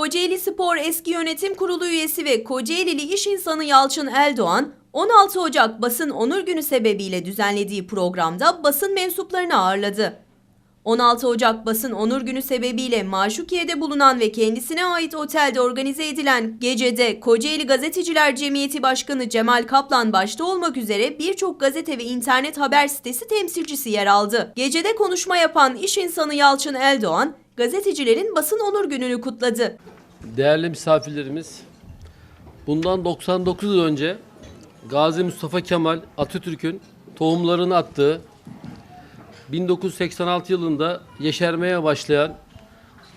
Kocaeli Spor Eski Yönetim Kurulu üyesi ve Kocaelili iş insanı Yalçın Eldoğan, 16 Ocak Basın Onur Günü sebebiyle düzenlediği programda basın mensuplarını ağırladı. 16 Ocak Basın Onur Günü sebebiyle Maşukiye'de bulunan ve kendisine ait otelde organize edilen gecede Kocaeli Gazeteciler Cemiyeti Başkanı Cemal Kaplan başta olmak üzere birçok gazete ve internet haber sitesi temsilcisi yer aldı. Gecede konuşma yapan iş insanı Yalçın Eldoğan, gazetecilerin basın onur gününü kutladı. Değerli misafirlerimiz, bundan 99 yıl önce Gazi Mustafa Kemal Atatürk'ün tohumlarını attığı 1986 yılında yeşermeye başlayan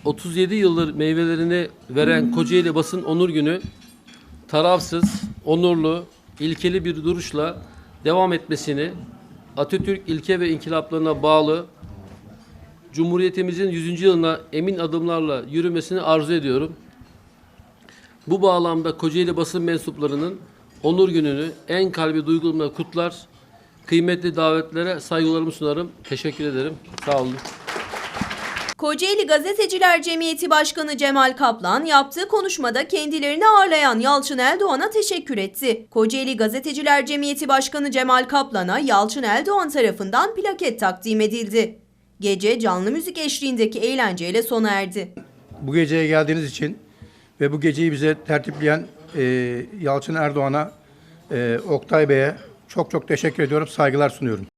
37 yıldır meyvelerini veren Kocaeli Basın Onur Günü tarafsız, onurlu, ilkeli bir duruşla devam etmesini Atatürk ilke ve inkılaplarına bağlı Cumhuriyetimizin 100. yılına emin adımlarla yürümesini arzu ediyorum. Bu bağlamda Kocaeli basın mensuplarının onur gününü en kalbi duygularımla kutlar. Kıymetli davetlere saygılarımı sunarım. Teşekkür ederim. Sağ olun. Kocaeli Gazeteciler Cemiyeti Başkanı Cemal Kaplan yaptığı konuşmada kendilerini ağırlayan Yalçın Eldoğan'a teşekkür etti. Kocaeli Gazeteciler Cemiyeti Başkanı Cemal Kaplan'a Yalçın Eldoğan tarafından plaket takdim edildi. Gece canlı müzik eşliğindeki eğlenceyle sona erdi. bu geceye geldiğiniz için ve bu geceyi bize tertipleyen e, Yalçın Erdoğan'a, e, Oktay Bey'e çok çok teşekkür ediyorum, saygılar sunuyorum.